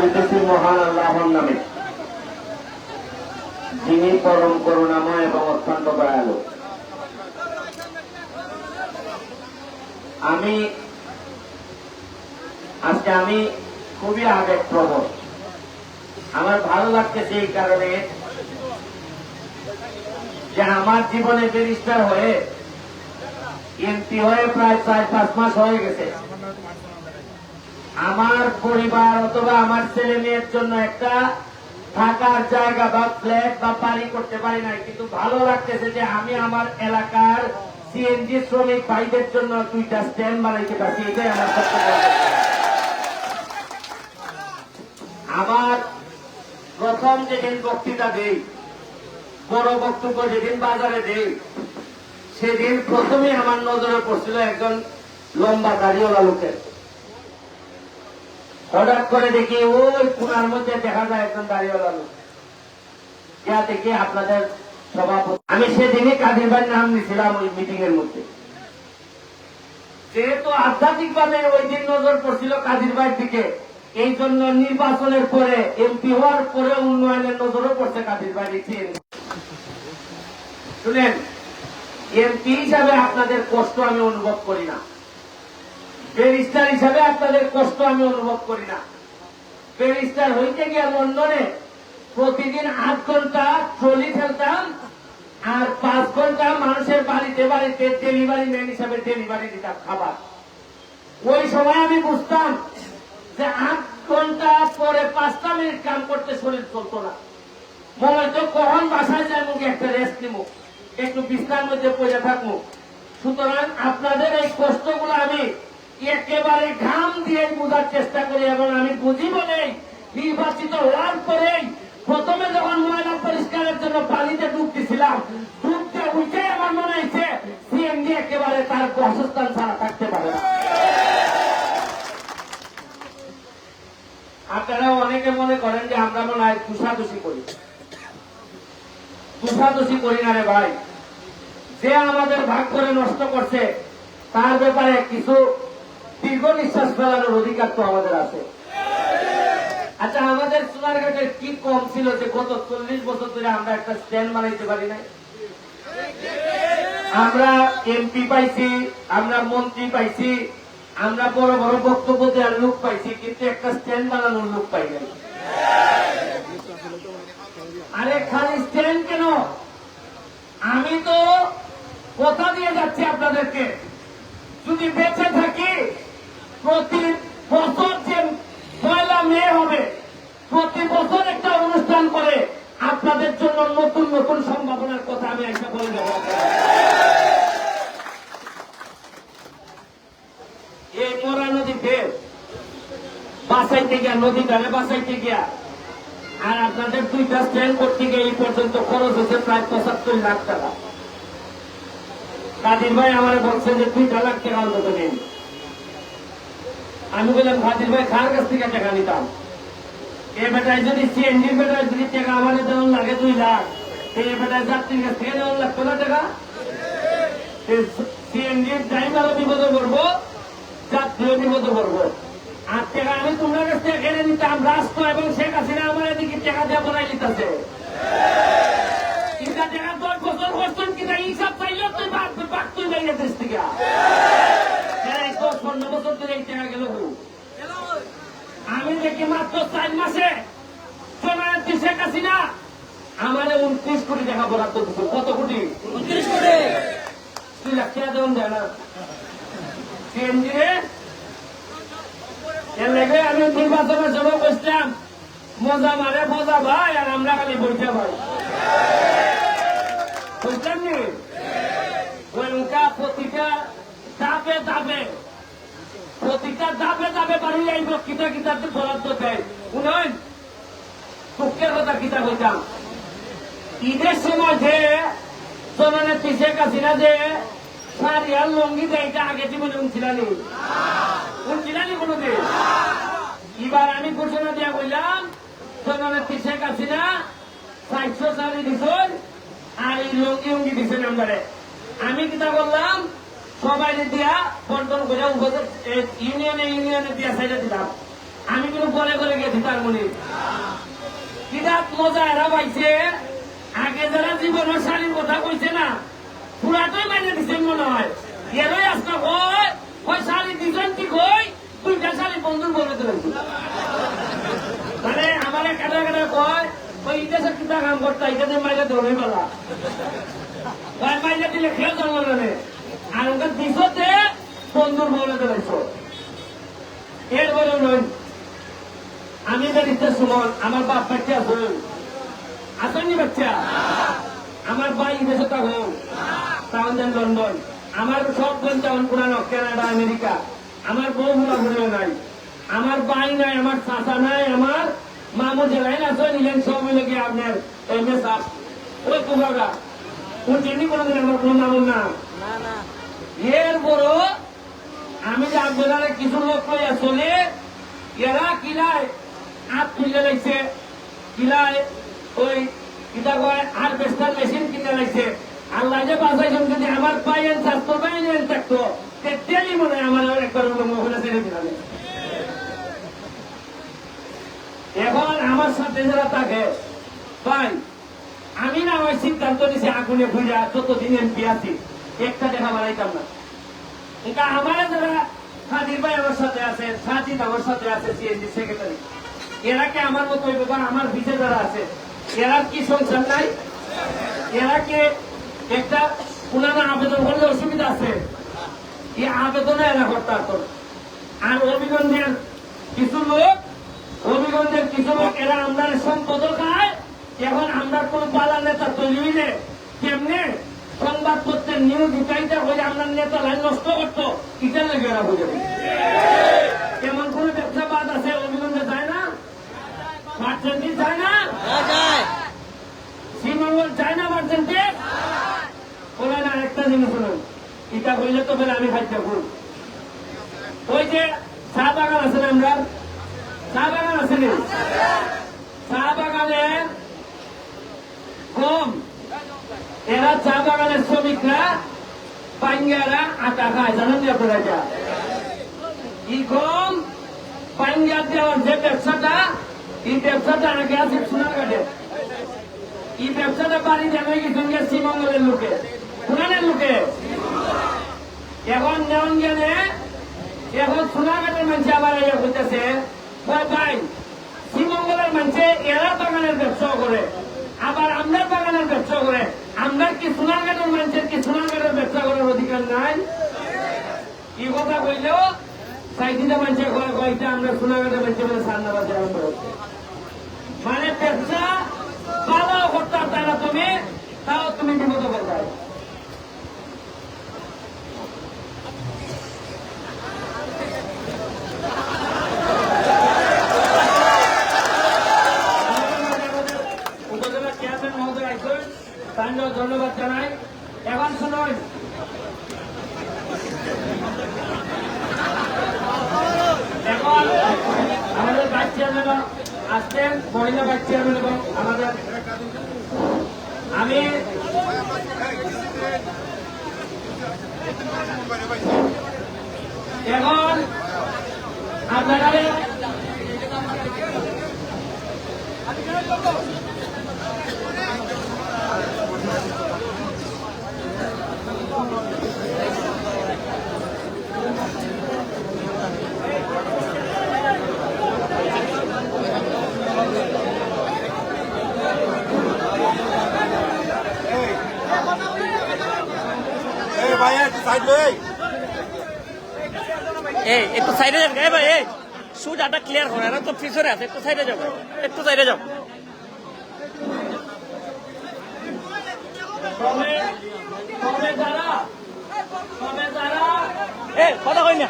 করিতেছি মহান আল্লাহর নামে। যিনি পরম করুণাময় এবং অত্যন্ত দয়ালু। আমি, আজকে আমি খুবই আবেগ প্রবণ আমার ভালো লাগতেছে এই কারণে যে আমার জীবনে ব্যারিস্টার হয়ে এমপি হয়ে প্রায় চার পাঁচ মাস হয়ে গেছে। আমার পরিবার অথবা আমার ছেলে মেয়ের জন্য একটা থাকার জায়গা বা ফ্ল্যাট বা বাড়ি করতে পারি নাই, কিন্তু ভালো লাগতেছে যে আমি আমার এলাকার সিএনজি শ্রমিক ভাইদের জন্য দুইটা স্ট্যান্ড বানাইতে পারছি, এটাই আমার আমার প্রথম যেদিন বক্তৃতা দেই, বড় বক্তব্য যেদিন বাজারে দেই, সেদিন প্রথমে আমার নজরে পড়ছিল একজন লম্বা দাড়িওয়ালা লোকের। হঠাৎ করে দেখি ওই কোনার মধ্যে দেখা যায় একজন দাড়িওয়ালা লোক। যা দেখি আপনাদের সভাপতি। আমি সেদিনই কাদির ভাইয়ের নাম নিয়েছিলাম ওই মিটিং এর মধ্যে। যেহেতু আধ্যাত্মিক ভাবে ওই দিন নজর পড়ছিল কাদির ভাইয়ের দিকে, এই জন্য নির্বাচনের পরে এমপি হওয়ার পরে উন্নয়নের নজরও পড়ছে কাদির ভাই শুনেন এমপি হিসাবে আপনাদের কষ্ট আমি অনুভব করি না। ব্যারিস্টার হিসাবে আপনাদের কষ্ট আমি অনুভব করি না। ব্যারিস্টার হইতে গিয়ে লন্ডনে প্রতিদিন আট ঘণ্টা ট্রলি ফেলতাম আর পাঁচ ঘণ্টা মানুষের বাড়িতে বাড়িতে ডেলিভারি ম্যান হিসাবে ডেলিভারি দিতাম খাবার। ওই সময় আমি বুঝতাম যে আট ঘণ্টা পরে পাঁচটা মিনিট কাম করতে শরীর চলতো না। মনে হয়তো কখন বাসায় যায় মুখে একটা রেস্ট নিব একটু বিছনার মধ্যে পড়ে থাকব সুতরাং আপনাদের এই কষ্টগুলো আমি একেবারে ঘাম দিয়ে বোঝার চেষ্টা করি এবং আমি বুঝি বলেই নির্বাচিত হওয়ার পরেই প্রথমে যখন ময়লা পরিষ্কারের জন্য পানিতে ডুব দিছিলাম, ডুবতে উঠে আমার মনে হয়েছে সিএমডি একেবারে তার বাসস্থান ছাড়া থাকতে পারে আপনারা অনেকে মনে করেন যে আমরা মনে হয় তুষাদুষি করি। তুষাদুষি করি না রে ভাই। যে আমাদের ভাগ করে নষ্ট করছে, তার ব্যাপারে কিছু দীর্ঘ নিঃশ্বাস ফেলানোর অধিকার তো আমাদের আছে। আচ্ছা আমাদের সোনারঘাটের কি কম ছিল যে গত চল্লিশ বছর ধরে আমরা একটা স্ট্যান্ড বানাইতে পারি নাই? আমরা এমপি পাইছি, আমরা মন্ত্রী পাইছি, আমরা বড় বড় বক্তব্য দেওয়ার লোক পাইছি, কিন্তু একটা স্ট্যান্ড বানানোর লোক পাই নাই। আরে খালি স্ট্যান্ড কেন? আমি তো কথা দিয়ে যাচ্ছি আপনাদেরকে। যদি বেঁচে থাকি প্রতি বছর যে পয়লা মে হবে, প্রতি বছর একটা অনুষ্ঠান করে। আপনাদের জন্য নতুন নতুন সম্ভাবনার কথা আমি একটা বলে দেবো এই মোরা নদীতে বাসাইতে গিয়া নদীটারে বাসাইতে গিয়া, আর আপনাদের দুইটা স্ট্যান্ড করতে গিয়ে এই পর্যন্ত খরচ হচ্ছে প্রায় পঁচাত্তর লাখ টাকা। কাদির ভাই আমার বলছেন যে দুইটা লাখ টাকা অন্তত নেন। আমি বললাম কাদির ভাই খার কাছ থেকে টাকা নিতাম? এ বেটায় যদি সিএনজির বেটায় যদি টাকা আমাদের দেওয়ার লাগে দুই লাখ এ বেটায় যাত্রীর কাছ থেকে দেওয়ার লাগতো না টাকা? সিএনজির ড্রাইভারও বিপদে পড়ব, যাত্রীও বিপদে পড়ব। আর টাকা আমি তোমরা কাছ থেকে কেড়ে নিতাম, রাষ্ট্র এবং শেখ হাসিনা আমার এদিকে টাকা দিয়ে বলাই নিতেছে। কিন্তু টাকা দশ বছর করছেন কিনা হিসাব চাইলে তুই বাদ তুই বাইরে দেশ থেকে পনেরো বছর ধরে এই টাকা গেল আমি দেখি মাত্র চার মাসে শেখ হাসিনা। আমারে উনত্রিশ কোটি টাকা বরাদ্দ দিচ্ছে কত কোটি? উনত্রিশ কোটি। তুই লাখ টাকা দেবেন দেয় না। সিএনজি এর লেগে আমি নির্বাচনের সময় বসতাম মজা মারে মজা ভাই আর আমরা খালি বইটা ভাই। বুঝলেন নি? ওইটা প্রতিটা দাবে দাবে প্রতিটা দাবে দাবে বাড়ি যাইব কিতা কিতাতে বরাদ্দ দেয়। উন্নয়ন দুঃখের কথা কিতা কইতাম। ঈদের সময় যে জননেত্রী শেখ হাসিনা যে শাড়ি আর লঙ্গি দেয়, এটা আগে জীবনে উনছিলানি উনছিলানি কোনোদিন? এবার আমি ঘোষণা দিয়া বললাম জননেত্রী শেখ হাসিনা চারশো শাড়ি আর এই লঙ্গি উঙ্গি দিছেন আমি কিতা করলাম সবাই দিয়া বন্টন করে ইউনিয়নে ইউনিয়নে দিয়া সাইডে দিলাম। আমি কিন্তু বলে বলে গেছি তার মনে কিরাত মজা এরা পাইছে। আগে যারা জীবনের শালীর কথা কইছে না পুরাটাই মাইনে দিছে মনে হয়। এরই আজকে হয় হয় শালি দিছেন কি কই? দুইটা শালি বন্ধুর বলে দিলেন। মানে আমার কাটা কাটা কয় ওই ইতিহাসের কিতা কাম করতা ইটাতে মাইলে ধরে ওই মাইলে দিলে খেয়ে জন্ম ওকে দিছতে বন্ধুর বলে দিলেছ এরপরে আমি বেরিতে সুমন, আমার বাপ বাচ্চা হল। আসেননি বাচ্চা? আমার ভাই দেশে তখন তখন যান লন্ডন। আমার সব বোন তখন পুরানো কানাডা, আমেরিকা। আমার বউ গুলা ঘুরে নাই। আমার ভাই নাই, আমার চাচা নাই, আমার মামু জেলায় না তো নিলেন সব মিলে গিয়ে আপনার এম এস আপ। ওই কুমারা কোন চিনি কোনোদিন আমার কোন মামুর নাম এর বড় আমি যে আপনারা কিছু লোক লইয়া চলে এরা কিলায় হাত খুলে লাগছে কিলায় ওই কিতা কয় আর বেস্টার মেশিন কিনে লাগছে। আল্লাহ যে বাঁচাইছেন যদি আমার পাইয়েন স্বাস্থ্য পাইয়েন থাকতো তেতিয়ালি মনে হয় আমার একবার মহিলা ছেড়ে দিলাম এখন আমার সাথে যারা থাকে, ভাই, আমি না আমার সিদ্ধান্ত নিছি আগুনে ভুইরা যতদিন এমপি আছি। একটা দেখা বাড়াইতাম না। এটা আমার যারা সাজির ভাই আমার সাথে আছে, সাজিদ আমার সাথে আছে সিএনজি সেক্রেটারি এরা কি আমার মতো হইবে বা আমার ভিসে যারা আছে? এরা কি সংসার নাই? এরা কে একটা পুরানো আবেদন করলে অসুবিধা আছে? এই আবেদনে এরা করতে পারতো আর অভিগঞ্জের কিছু লোক অভিগঞ্জের কিছু লোক, এরা আমরা সম্পদ খায় এখন আমরা কোন পালা নেতা তৈরি হইলে কেমনে? সংবাদপত্রের নিউজ উঠাইতে হয়ে আমরা নেতা লাইন নষ্ট করতো ইটার লেগে এরা বুঝে কেমন কোন ব্যবসা বাদ আছে অভিগঞ্জে যায় না? মার্চেন্টিস যায় না? শ্রীমঙ্গল যায় না মার্চেন্টিস বলে না একটা জিনিস শুনুন এটা হইলে তো আমি খাইতে ভুল। ওই যে চা বাগান আছে না আমরা চা বাগান আছে না? চা বাগানের কম এরা চা বাগানের শ্রমিকরা পাঞ্জারা আটা খায়, জানেন যে আপনারা কম পাঞ্জাব দেওয়ার যে ব্যবসাটা, এই ব্যবসাটা আগে আছে সোনারঘাটে এই ব্যবসাটা বাড়ি যাবে গেছেন শ্রীমঙ্গলের লোকে। পুরানের লোকে। এখন নেওয়ান গেলে, এখন সোনাঘাটের মানুষ আবার হইতেছে। ভাই শ্রীমঙ্গলের মানুষে এরা বাগানের ব্যবসা করে, আবার আমরার বাগানের ব্যবসা করে। আমরা কি সোনারঘাটের মানুষের কি সোনারঘাটের ব্যবসা করার অধিকার নাই? কি কথা কইলেও সাইদিটা মানুষের কয় কয়টা আমরা সোনারঘাটের মানুষের মানে সান্না বাজার মানে ব্যবসা ভালো করতাম তারা তুমি, তাও তুমি বিপদ করতে উপজেলা চেয়ারম্যান মহোদয় আইসেন তার জন্য ধন্যবাদ জানাই এখন শুনুন এখন আমাদের ভাইস চেয়ারম্যান আসছেন মহিলা ভাইস চেয়ারম্যান এবং আমাদের আমি এখন আপনারা এই ভাইয়া একটু সাইড লই এই, একটু সাইডে যান এই ভাই, এই সুজাটা ক্লিয়ার করে না তো পিছনে আছে, একটু সাইডে যাও একটু সাইডে যাও। এই, কথা কই না?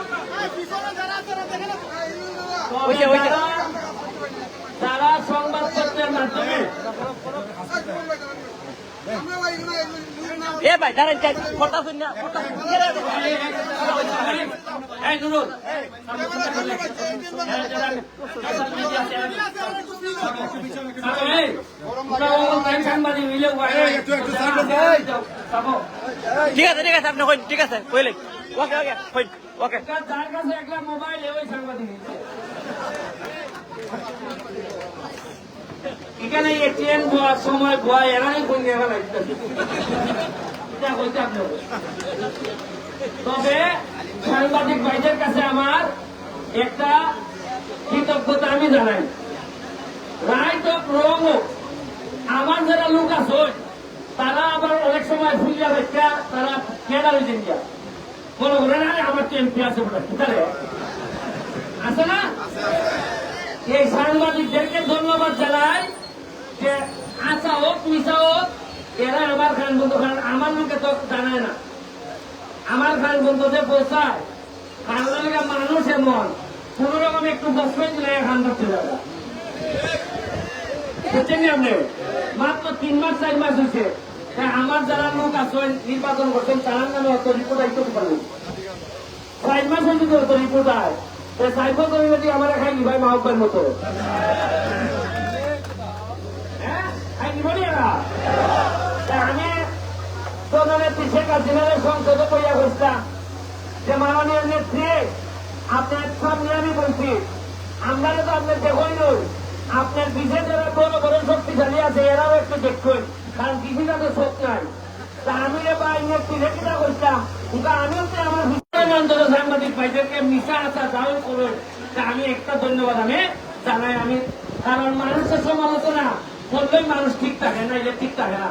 যারা সংবাদপত্রের মাধ্যমে এ ভাই দাঁড়ান কথা শুন না এই নুরুল। ঠিক আছে ঠিক আছে আপনি কইন ঠিক আছে কইলে ওকে ওকে কইন ওকে। যার কাছে একটা মোবাইল ওই সাংবাদিক। এখানে এটিএম দেওয়ার সময় ভয়, এরাই হইতে আপনার তবে সাংবাদিক ভাইদের কাছে আমার একটা কৃতজ্ঞতা আমি জানাই। রাইট অফ রং আমার যারা লোক আছে, তারা আবার অনেক সময় ভুলিয়া বেচা তারা কেডা হয়ে যান গিয়া মনে করেন আরে আমার তো এমপি আছে বলে। আছে না? এই সাংবাদিকদেরকে ধন্যবাদ জানাই। যে আশা হোক মিশা হোক, এরা আমার খান বন্ধু খান, আমার লোকে তো জানায় না। আমার খান বন্ধু যে খান লাগা মানুষ এমন, কোন রকম একটু বসবেন দিলে খান ধরতে যাবে। বুঝছেন মাত্র তিন মাস, চার মাস হয়েছে। আমার যারা লোক আছে নির্বাচন করছেন, তার নামে অত রিপোর্ট আইতে পারবেন চার মাস হয়েছে তো রিপোর্ট আয়। তো চার বছর যদি আমার খাই ভাই মাহবের মতো হ্যাঁ খাই নিব নি এরা তা আমি প্রধানমন্ত্রী শেখ হাসিনার সংসদে কইয়া বসতাম যে মাননীয় নেত্রী আপনার সামনে আমি বলছি। আমরা তো আপনার দেখই নই। আপনার বিশেষ যারা বড় বড় শক্তিশালী আছে, এরাও একটু দেখুন। কারণ কিছু কৃষিকাজে শোক নাই। তা আমি বা নেত্রী করতাম কিন্তু আমিও তো আমার অন্তত সাংবাদিক ভাইদেরকে মিশা আসা যাও করুন। তা আমি একটা ধন্যবাদ, আমি জানাই, আমি কারণ মানুষের সমালোচনা করলেই মানুষ ঠিক থাকে না এটা ঠিক থাকে না।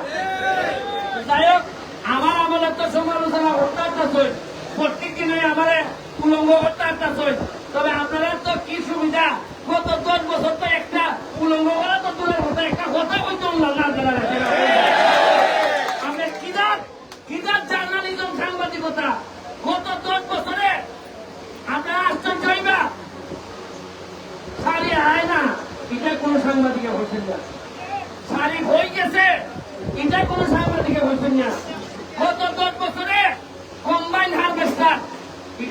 যাই হোক আমার আমলের তো সমালোচনা করতে আসতেছেন প্রত্যেক দিনে আমার উলঙ্গ করতে আসতেছেন তবে আপনারা তো কি সুবিধা? গত দশ বছর তো একটা উলঙ্গ করা তো দূরের কথা, একটা কথা জার্নালিজম সাংবাদিকতা? বছরে না, এটা কোন সাংবাদিকে বলছেন না। সারি হয়ে গেছে, এটা কোন সাংবাদিকে বলছেন না গত দশ বছরে কম্বাইন হারভেস্টার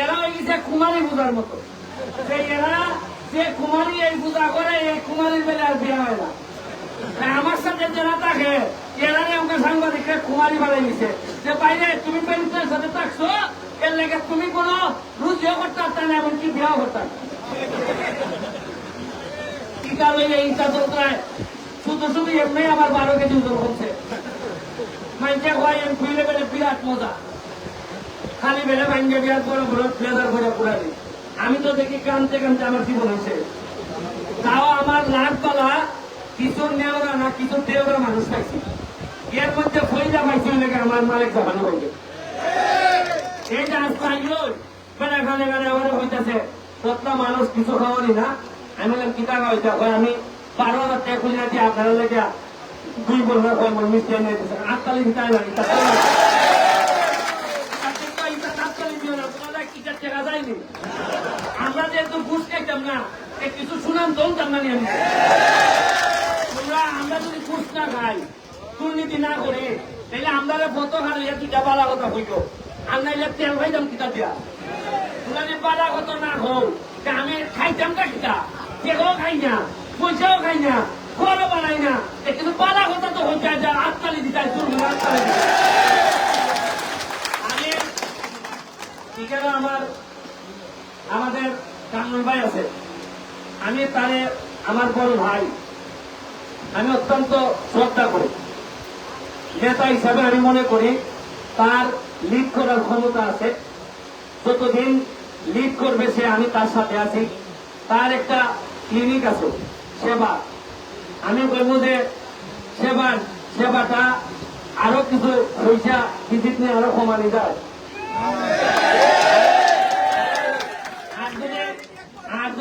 এরা হয়ে গেছে কুমারী পূজার মতো। যে এরা যে কুমারী এই পূজা করে, এই কুমারীর বেলে আর বিয়া হয় না। আমার সাথে যারা থাকে, এরা আমাকে সাংবাদিককে কুমারী বানাই দিছে। যে বাইরে তুমি প্যারিসের সাথে থাকছো, এর লেগে তুমি কোনো রুজিও করতে পারতা না, এমনকি বিয়াও করতে পারতা না। টিকা লইলে ইচ্ছা চলতায়। শুধু শুধু এমনি আমার বারো কেজি ওজন হচ্ছে। মাইকে হয় এমপি লেভেলে বিরাট মজা। খালি বেলে ভাঙ্গে বিরাট বড় বড় ফ্লেজার করে পুরানি আমি তো দেখি কানতে কানতে আমার জীবন হয়েছে। তাও আমার লাখ পালা কিছু নেওয়া না কিছু দেওয়া মানুষ পাইছি। এর মধ্যে ফইজা পাইছি লেগে আমার মালিক জামানো হইবে এই যে আজ পাইল, বেলা খানে বেলা আমার হইতেছে। প্রত্যেক মানুষ কিছু খাওয়ানি না। আমি বললাম কিতা খাওয়াইতে হয়? আমি বারো হাজার টাকা খুলে আছি আপনারা লেগে দুই বছর হয় মিষ্টি এনে দিতেছে আটতালি হিতাই লাগে আমরা যেহেতু ঘুষ খাইতাম না কিছু সুনাম দলতাম না আমি আমরা যদি ঘুষ না খাই, দুর্নীতি না করি তাহলে আমরা ফটো হারিয়ে দুটা বালা কথা হইব আর নাইলে তেল খাইতাম কিতা দিয়া? তোমরা যদি বালা কথা না তা আমি খাইতাম তা কিতা? তেলও খাই না, পয়সাও খাই না, ঘরও বানাই না। কিন্তু বালা কথা তো যায় যা আটতালি দিতাই, দুর্নীতি দিতাই। আমি আমার আমাদের কামরুল ভাই আছে। আমি তারে আমার বড় ভাই। আমি অত্যন্ত শ্রদ্ধা করি। নেতা হিসাবে আমি মনে করি তার লিড করার ক্ষমতা আছে। যতদিন লিড করবে সে, আমি তার সাথে আছি। তার একটা ক্লিনিক আছে, সেবা। আমি বলব যে সেবার, সেবাটা আরও কিছু পয়সা ভিজিট নিয়ে আরও কমানি যায় আর যদি আর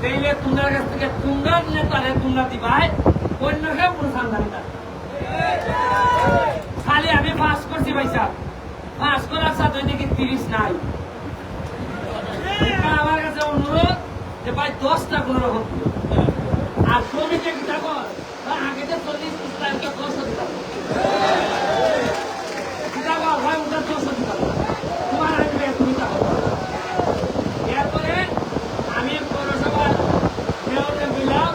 তাইলে তোমার কাছ থেকে তোমরা নেতারে তোমরা দিবাই। অন্য কেউ কোনো সান্ধানি খালি আমি পাস করছি ভাই সাহেব পাস করার সাথে দেখি তিরিশ নাই? আমার কাছে অনুরোধ যে ভাই দশটা কোনো রকম আর শ্রমিকের কি থাকো আগে যে চল্লিশ টাইম তো দশটা দিতাম ভাই, ওটা দশটা দিতাম তোমার আসবে তুমি থাকো এরপরে আমি পৌরসভার মেয়রকে বললাম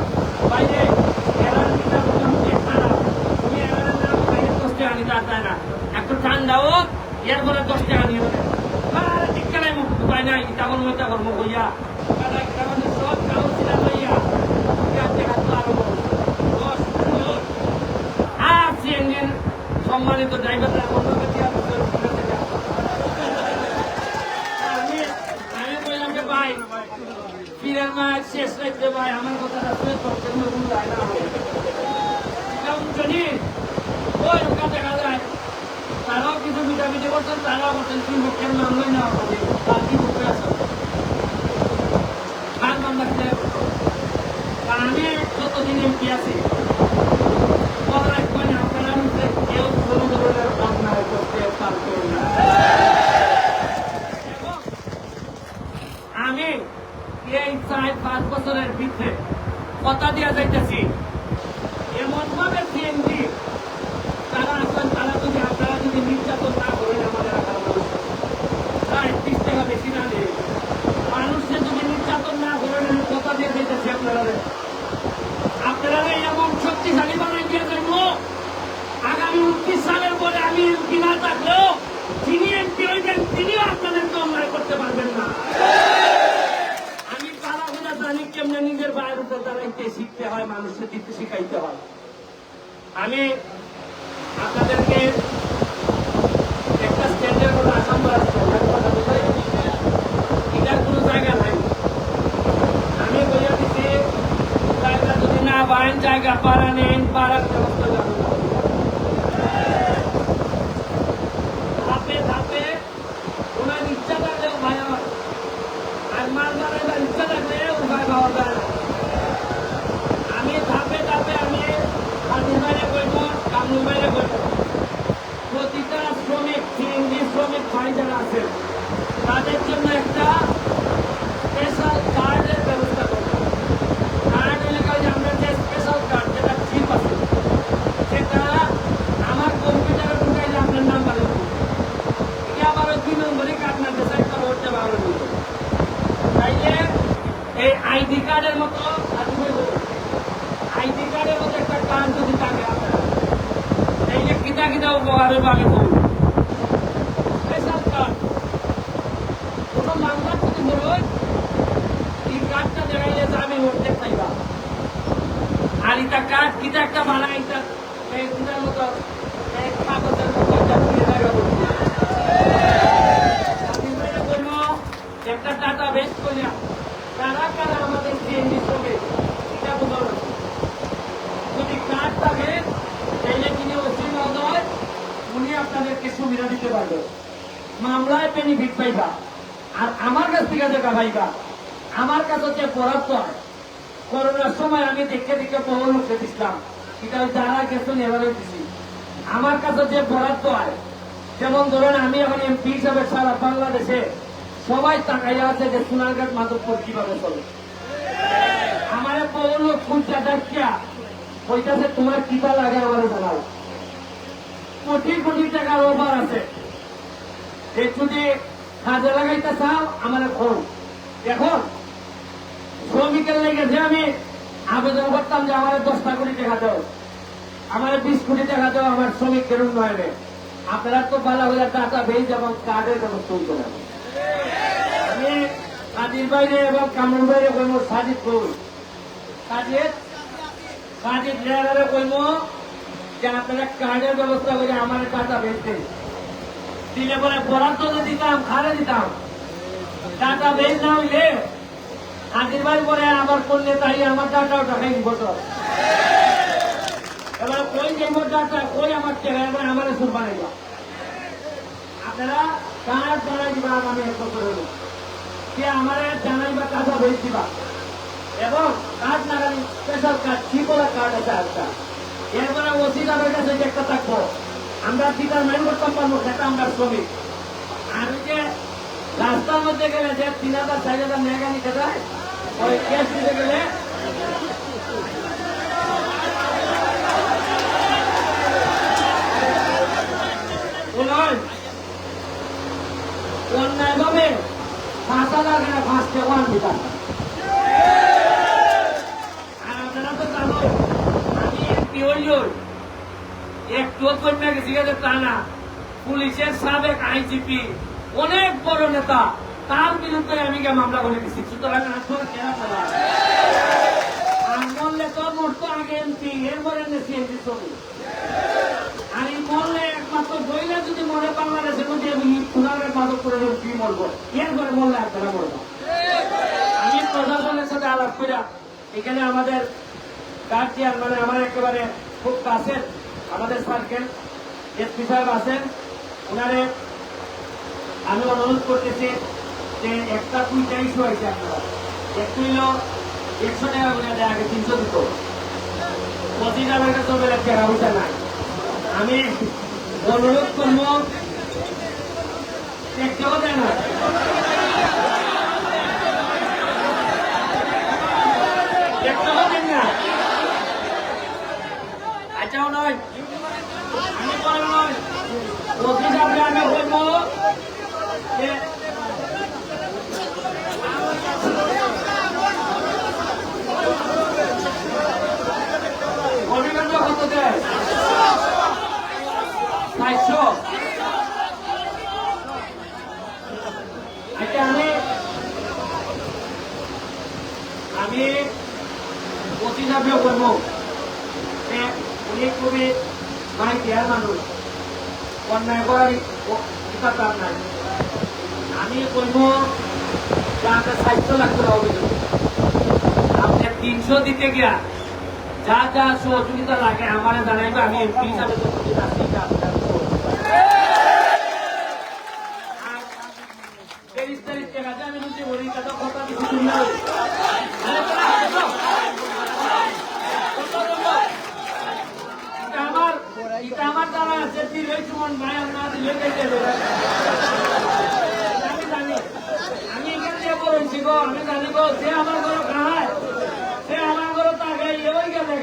বাইরে এরার কিতাব মোটামুটি খারাপ তুমি এরার নাম বাইরে দশ না। একটু ঠান্ডাও এরপরে দশ টাকা নিয়ে টিকালাই মুখ উপায় নাই তখন কর্ম কইয়া কারণ কারণ সব লইয়া। টাকা তো আরও সিএনজির সম্মানিত ড্রাইভাররা অন্যকে দিয়া পীরের মায়ের শেষ রাখতে ভাই, আমার কথাটা শুনে তোর জন্য ভুল যায় না কেমন জানি ওই ওখান দেখা যায় তারাও কিছু মিটামিটি করছেন, তারাও করছেন কি মুখের মামলাই না হবে। তার কি মুখে আছে? খান মামলা খেলে আমি যতদিন এমপি আছি করতে আমি এই চার পাঁচ বছরের ভিতরে কথা দিয়া যাইতেছি এমন ভাবে সিএনজি তারা আসেন তারা যদি আপনারা যদি নির্যাতন না করেন আমাদের এলাকার মানুষ প্রায় ত্রিশ টাকা বেশি না নেই মানুষকে যদি নির্যাতন না করেন আমি কথা দিয়ে যাইতেছি আপনারা আপনারা এমন শক্তিশালী বানাই দিয়ে জন্য আগামী উনত্রিশ সালের এমপি না থাকলেও যিনি এমপি হইবেন তিনিও আপনাদেরকে অন্যায় করতে পারবেন না আমি পাড়া জানি কেমনে নিজের বাইরের উপর দাঁড়াইতে শিখতে হয় মানুষকে দিতে শিখাইতে হয় আমি আপনাদেরকে একটা স্ট্যান্ডের কোনো আসাম এটার কোনো জায়গা নাই। আমি বলে দিচ্ছি, জায়গা যদি না পান জায়গা পাড়া নেন পাড়ার ব্যবস্থা জানুন ধাপে ধাপে ওনার ইচ্ছা থাকলেও ভাই আমার আর মাল মারাইবার ইচ্ছা থাকলে উপায় পাওয়া যায় না আমি ধাপে ধাপে আমি হাতির বাইরে করব কামরুর বাইরে করব প্রতিটা শ্রমিক সিএনজি শ্রমিক ভাই যারা আছেন তাদের জন্য একটা স্পেশাল কার্ডের ব্যবস্থা করব কার্ড এলাকায় যে আমরা যে স্পেশাল কার্ড যেটা চিপ আছে সেটা আমার কম্পিউটারে ঢুকাইলে আপনার নাম্বার এটা আবার ওই দুই নম্বরই কার্ড না ডিসাইড করে উঠতে পারবেন তাইলে এই আইডি কার্ডের মতো আইডি কার্ডের মতো একটা কার্ড যদি থাকে আপনার তাইলে কিতা কিতা উপকার হবে আমি বলব স্পেশাল কার্ড কোনো মামলা যদি ধরুন এই কার্ডটা দেখাইলে জামিন উঠতে পাইবা আর এটা কার্ড কিটা একটা বানাই এটা এই কিটার মতো এই কাগজের মতো এটা দিয়ে জায়গা করতে জামিন বাইরে করব একটা ডাটা বেস করিয়া কারা কারা আমাদের সিএনজি শ্রমিক এটা বোঝানো যদি কার্ড থাকে তাইলে তিনি ওসি মহোদয় উনি আপনাদেরকে সুবিধা দিতে পারবে মামলায় বেনিফিট পাইবা আর আমার কাছ থেকে দেখা পাইবা আমার কাছে যে বরাদ্দ করোনার সময় আমি দেখে দেখে বহু লোককে দিচ্ছিলাম এটা যারা গেছেন এবারে দিছি। আমার কাছে যে বরাদ্দ হয় যেমন ধরেন আমি এখন এমপি হিসাবে সারা বাংলাদেশে সবাই তাকাইয়া আছে যে সোনারঘাট মাধবপুর কীভাবে চলে। আমার বহু লোক খুঁজতে দেখিয়া ওইটাতে তোমার কিবা লাগে আমার জানাও? কোটি কোটি টাকার ওভার আছে। যদি কাজে লাগাইতে চাও, আমার করুন এখন শ্রমিকের লেগে লেগেছে আমি আবেদন করতাম যে আমার দশটা কোটি টাকা দাও, আমার বিশ কোটি টাকা দাও আমার শ্রমিকের উন্নয়নে। আপনারা তো ভালো হলে টাকা বেশ এবং কার্ডের ব্যবস্থা হইতে না আমি কাজের বাইরে এবং কামড় বাইরে কইম, সাজিদ কই কাজের কাজের ড্রাইভারে কইম যে আপনারা কার্ডের ব্যবস্থা করে আমার টাকা বেচতে দিলে পরে বরাদ্দ দিতাম, খারে দিতাম। টাকা বেচ না হইলে আগের বার পরে আবার করলে তাই আমার টাকাও টাকাই বছর এবার কই যাইব টাকা কই আমার টাকা এবার আমার সুর বানাইবা আপনারা কাজ বানাই দিবা আমি এক বছর হলো কে আমার জানাইবা টাকা বেচ দিবা? এবং কাজ লাগানি স্পেশাল কাজ শিবলা কার্ড আছে একটা এরপরে ওসিদারের কাছে একটা থাকব। আমরা মেন করতাম পারব, সেটা আমরা শ্রমিক আর যে রাস্তার মধ্যে গেলে যে তিন হাজার, চার হাজার মেগা নিতে যায়, ওই গেলে আর আপনারা তো জানো, আমি এমপি একটু কন্যা গেছি গেছে তা না পুলিশের সাবেক আইজিপি অনেক বড় নেতা, তার বিরুদ্ধে আমি মামলা করে দিচ্ছি সুতরাং ফেলা আর মরলে তো মরতো আগে এমপি এরপরে সিএনজি ছবি আর এই মরলে একমাত্র বইলে যদি মরে, বাংলাদেশের মধ্যে আমি খুনারের মাদক করে এমপি মরবো। এরপরে মরলে আপনারা মরবো? আমি প্রশাসনের সাথে আলাপ করে এখানে আমাদের গার্জিয়ান মানে আমার একেবারে খুব কাছের আমাদের সার্কেল এসপি সাহেব আছেন। ওনারে আমি অনুরোধ করতেছি যে একটা দুইটা ইস্যু হয়েছে আপনারা। একটু হইল একশো টাকা করে দেয় আগে তিনশো দিত। পঁচিশ হাজার কাছে বেলে টাকা পয়সা নাই। আমি অনুরোধ করব একটাও দেয় না একটাও দেন না আচ্ছাও নয় আমি বলব নয় পঁচিশ হাজার আমি বলব যে অভিভাবক কত দেয় চারশো আচ্ছা আমি আমি পঁচিশ হাজার করব যে উনি খুবই মানে দেয়ার মানুষ অন্যায় করার ইচ্ছা তার নাই আমি বলব যে আপনার সাহিত্য লাগতে হবে আপনি তিনশো দিতে গিয়া। যা যা সহযোগিতা লাগে, আমার জানাইবে, আমি এমপি হিসাবে আমার, এটা আমার দ্বারা আছে দিলে সুমন ভাই না দিলে আমি জানি। আমি যে আমার ঘরে খায় সে আমার ঘরে তাকে ওই গে দেখে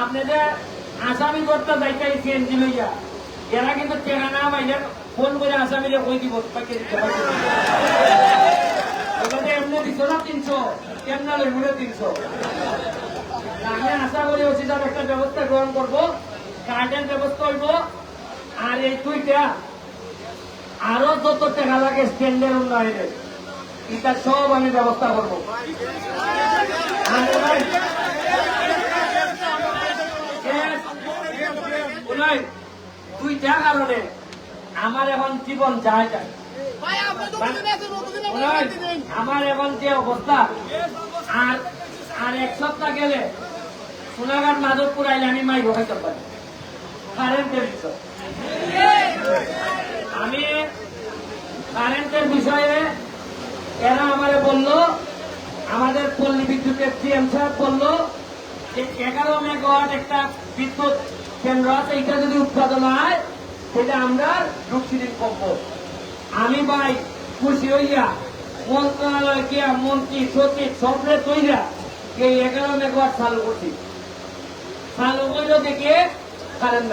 আপনি যে আসামি করতে যাইতে সিএনজি লইয়া, এরা কিন্তু না ফোন করে আসামিরে কই দিব এমনি দিছ না তিনশো? কেমনা লইব রে তিনশো? আমি আশা করি ওসি সাহেব একটা ব্যবস্থা গ্রহণ করব কার্ডের ব্যবস্থা হইব, আর এই দুইটা আরও যত টাকা লাগে স্ট্যান্ডের এটা সব আমি ব্যবস্থা করব আর ভাই, yes, উন্নয়ন, দুইটা কারণে আমার এখন জীবন যায় যায় আমার এখন যে অবস্থা আর আর এক সপ্তাহ গেলে সোনাগার মাধবপুর আইলে আমি মাই বসাইতে পারি। কারেন্টের বিষয়। আমি কারেন্টের বিষয়ে এরা আমারে বলল আমাদের পল্লী বিদ্যুতের সিএম সাহেব বলল যে এগারো মেগাওয়াট একটা বিদ্যুৎ কেন্দ্র আছে এটা যদি উৎপাদন হয়, সেটা আমরা লোডশেডিং করব। আমি ভাই খুশি হইয়া মন্ত্রণালয় গিয়া মন্ত্রী, সচিব সবরে তৈরা এই এগারো মেগাওয়াট চালু করছি। চালু করল দেখে কারেন্ট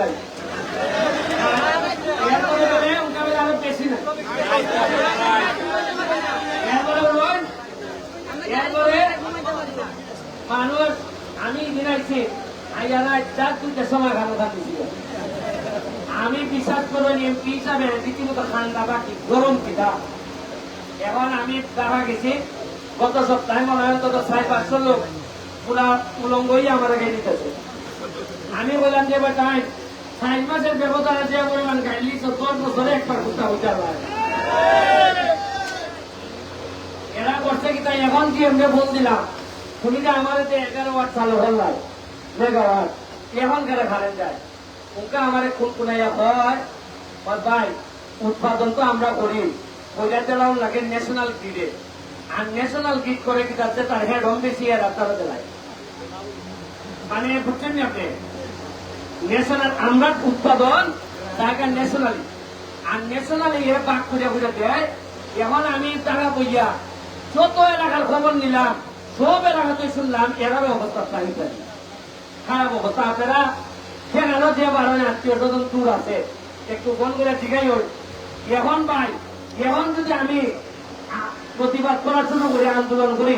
এরপরে মানুষ, আমি দিনাইছি খানো আমি বিশ্বাস করবেন, এমপি হিসাবে রীতিমতো ঠান্ডা বাকি, গরম কিটা এখন আমি দেখা গেছি, গত সপ্তাহে মনে হয় অন্তত ছয় পাঁচশো লোক পুরা উলঙ্গই আমার গাড়ি দিতেছে আমি বললাম যে, এবার সাত মাসের ব্যবধানে যে পরিমাণ গাড়ি দশ বছরে একবার কুত্তা পারে। এরা করছে কি তাই? এখন কি আমরা ফোন দিলাম? তুমি যে আমার এগারো ওয়াট চালু হল আমার খুন কুনাইয়া হয়। ভাই, উৎপাদন তো আমরা করি। ওইটা চালাও লাগে ন্যাশনাল গ্রিডে আর ন্যাশনাল গ্রিড করে কি যাচ্ছে? তার হেড হোম বেশি আর আপনারা চালায় মানে বুঝছেন আপনি? ন্যাশনাল আমরা উৎপাদন, তাকে ন্যাশনালি আর ন্যাশনালি এ বাক খুঁজে খুঁজে দেয়, এখন আমি টাকা বইয়া যত এলাকার খবর নিলাম, সব এলাকাতে শুনলাম এরার অবস্থা চাহিদা খারাপ অবস্থা আপনারা সেখানে যে বারো আত্মীয় স্বজন দূর আছে? একটু ফোন করে ঠিকাই হই। এখন ভাই, এখন যদি আমি প্রতিবাদ করা শুরু করি, আন্দোলন করি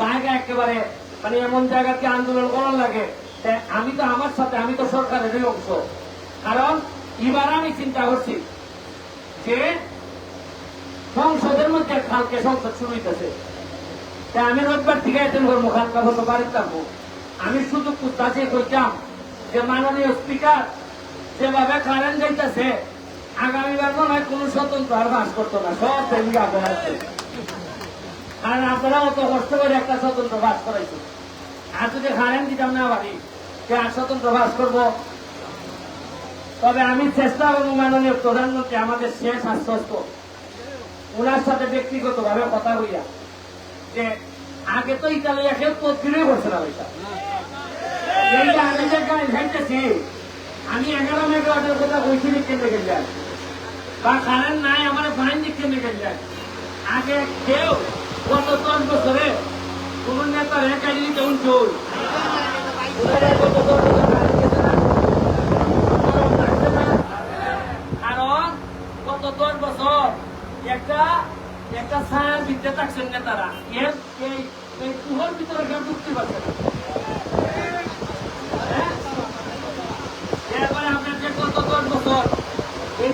জায়গা একেবারে মানে এমন জায়গাতে আন্দোলন করার লাগে আমি তো আমার সাথে, আমি তো সরকারেরই অংশ। কারণ এবার আমি চিন্তা করছি যে সংসদের মধ্যে কালকে সংসদ শুরু হইতেছে। আমি রোববার থেকে অ্যাটেন্ড করব বলতে বাড়িতে থাকব। আমি শুধু কুত্তাছে কইতাম যে মাননীয় স্পিকার যেভাবে কারেন্ট যাইতেছে আগামীবার মনে হয় কোনো স্বতন্ত্র আর বাস করতো না, সব আপনার কারণ আপনারা অত কষ্ট করে একটা স্বতন্ত্র বাস করাইছে আর যদি কারেন্ট দিতাম না বাড়ি, যে আর স্বতন্ত্র বাস করব? তবে আমি চেষ্টা করব মাননীয় প্রধানমন্ত্রী, আমাদের শেষ আশ্বস্ত। ওনার সাথে ব্যক্তিগত ভাবে কথা হইয়া যে আগে তো ইতালিয়া কেউ তদবিরই করছে না ওইটা আমি যে খাইতেছি আমি এগারো মেগাওয়াটের কথা বলছি কেন্দ্রে গেলেন বা কারেন্ট নাই, আমার ফাইন কেন্দ্রে গেলেন আগে কেউ গত দশ বছরে কোন নেতা রেখাই দিলি তেমন চল গত দশ বছর কারেন্ট গেছে না? গরম লাগছে না? কারণ গত দশ বছর একটা একটা ছায়ার ভিতরে থাকছেন নেতারা এর এই কুহর ভিতরে ঢুকতে পারছে না হ্যাঁ? এরপরে আপনার যে গত দশ বছর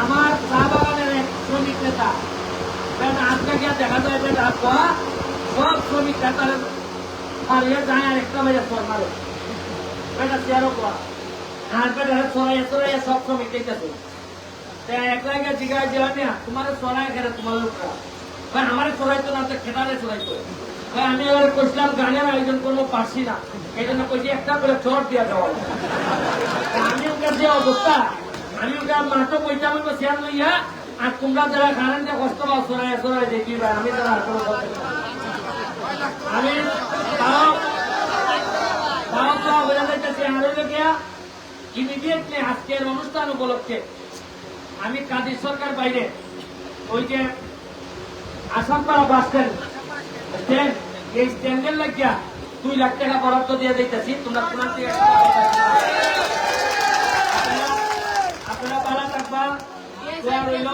আমার চা বাগানের এক শ্রমিক নেতা। আজকে গিয়ে দেখা যায় বেটা আজকে সব শ্রমিক নেতার পারিয়ে যায় আর একটা বেজে ফোন মারে। বেটা, চেয়ারও কোয়া আর বেটা চড়াইয়া চড়াইয়া সব শ্রমিক দেখতেছে তোমার তোমার ভাই ভাই আমি কইছিলাম গানের না। এই জন্য একটা করে চট দিয়া দেওয়া। আমি অবস্থা? আমি ওকে মাত্র পয়সা আমি শেয়ার লইয়া আর তোমরা যারা যে কষ্ট পাও চড়াই চড়াই দেখি আমি তারা না। আমি আজকের অনুষ্ঠান উপলক্ষে আমি কাদের সরকার বাইরে, ওই যে আসামপাড়া বাস স্ট্যান্ড এই স্ট্যান্ডের লাগিয়া দুই লাখ টাকা বরাদ্দ দিয়ে দিতেছি। তোমরা আপনারা ভালো থাকবা দোয়া রইল